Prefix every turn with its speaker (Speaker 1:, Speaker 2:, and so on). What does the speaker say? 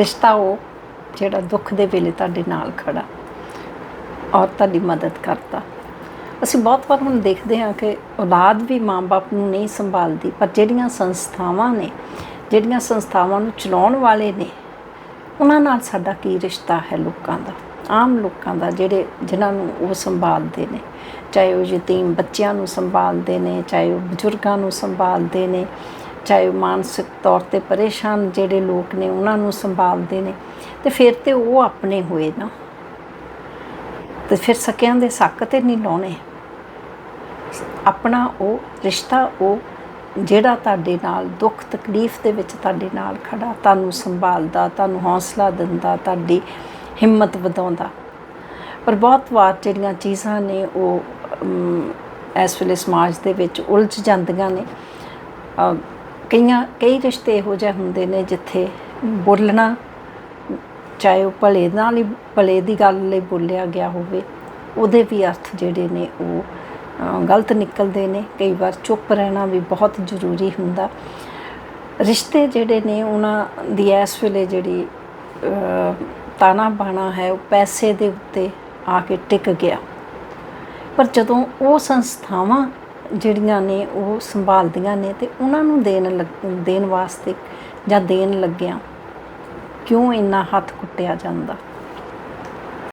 Speaker 1: ਰਿਸ਼ਤਾ ਉਹ ਜਿਹੜਾ ਦੁੱਖ ਦੇ ਵੇਲੇ ਤੁਹਾਡੇ ਨਾਲ ਖੜਾ ਔਰ ਤੁਹਾਡੀ ਮਦਦ ਕਰਦਾ। ਅਸੀਂ ਬਹੁਤ ਵਾਰ ਹੁਣ ਦੇਖਦੇ ਹਾਂ ਕਿ ਔਲਾਦ ਵੀ ਮਾਂ-ਬਾਪ ਨੂੰ ਨਹੀਂ ਸੰਭਾਲਦੀ, ਪਰ ਜਿਹੜੀਆਂ ਸੰਸਥਾਵਾਂ ਨੇ, ਜਿਹੜੀਆਂ ਸੰਸਥਾਵਾਂ ਨੂੰ ਚਲਾਉਣ ਵਾਲੇ ਨੇ, ਉਹਨਾਂ ਨਾਲ ਸਾਡਾ ਕੀ ਰਿਸ਼ਤਾ ਹੈ ਲੋਕਾਂ ਦਾ? ਆਮ ਲੋਕਾਂ ਦਾ ਜਿਹੜੇ ਜਿਨ੍ਹਾਂ ਨੂੰ ਉਹ ਸੰਭਾਲਦੇ ਨੇ, ਚਾਹੇ ਉਹ ਯਤੀਮ ਬੱਚਿਆਂ ਨੂੰ ਸੰਭਾਲਦੇ ਨੇ, ਚਾਹੇ ਉਹ ਬਜ਼ੁਰਗਾਂ ਨੂੰ ਸੰਭਾਲਦੇ ਨੇ ਚਾਹੇ ਉਹ ਮਾਨਸਿਕ ਤੌਰ ਤੇ ਪਰੇਸ਼ਾਨ ਜਿਹੜੇ ਲੋਕ ਨੇ, ਉਹਨਾਂ ਨੂੰ ਸੰਭਾਲਦੇ ਨੇ, ਤੇ ਫਿਰ ਤੇ ਉਹ ਆਪਣੇ ਹੋਏ ਨਾ। ਤੇ ਫਿਰ ਸਕਿਆਂ ਦੇ ਸੱਕ ਤੇ ਨਹੀਂ ਲਾਉਣੇ। ਆਪਣਾ ਉਹ ਰਿਸ਼ਤਾ, ਉਹ ਜਿਹੜਾ ਤੁਹਾਡੇ ਨਾਲ ਦੁੱਖ, ਤਕਲੀਫ ਦੇ ਵਿੱਚ ਤੁਹਾਡੇ ਨਾਲ ਖੜਾ, ਤੁਹਾਨੂੰ ਸੰਭਾਲਦਾ, ਤੁਹਾਨੂੰ ਹੌਸਲਾ ਦਿੰਦਾ, ਤੁਹਾਡੀ ਹਿੰਮਤ ਵਧਾਉਂਦਾ। ਪਰ ਬਹੁਤ ਵਾਰ ਜਿਹੜੀਆਂ ਚੀਜ਼ਾਂ ਨੇ, ਉਹ ਇਸ ਵੇਲੇ ਸਮਾਜ ਦੇ ਵਿੱਚ ਉਲਝ ਜਾਂਦੀਆਂ ਨੇ। ਕਈਆਂ, ਕਈ ਰਿਸ਼ਤੇ ਇਹੋ ਜਿਹੇ ਹੁੰਦੇ ਨੇ ਜਿੱਥੇ ਬੋਲਣਾ, ਚਾਹੇ ਉਹ ਭਲੇ ਨਾਲ ਹੀ, ਭਲੇ ਦੀ ਗੱਲ ਲਈ ਬੋਲਿਆ ਗਿਆ ਹੋਵੇ, ਉਹਦੇ ਵੀ ਅਰਥ ਜਿਹੜੇ ਨੇ ਉਹ ਗਲਤ ਨਿਕਲਦੇ ਨੇ। ਕਈ ਵਾਰ ਚੁੱਪ ਰਹਿਣਾ ਵੀ ਬਹੁਤ ਜ਼ਰੂਰੀ ਹੁੰਦਾ। ਰਿਸ਼ਤੇ ਜਿਹੜੇ ਨੇ, ਉਹਨਾਂ ਦੀ ਇਸ ਵੇਲੇ ਜਿਹੜੀ ਤਾਣਾ ਬਾਣਾ ਹੈ, ਉਹ ਪੈਸੇ ਦੇ ਉੱਤੇ ਆ ਕੇ ਟਿਕ ਗਿਆ। ਪਰ ਜਦੋਂ ਉਹ ਸੰਸਥਾਵਾਂ ਜਿਹੜੀਆਂ ਨੇ ਉਹ ਸੰਭਾਲਦੀਆਂ ਨੇ ਤੇ ਉਹਨਾਂ ਨੂੰ ਦੇਣ ਲੱਗ- ਦੇਣ ਵਾਸਤੇ ਜਾਂ ਦੇਣ ਲੱਗਿਆਂ ਕਿਉਂ ਇੰਨਾ ਹੱਥ ਕੁੱਟਿਆ ਜਾਂਦਾ?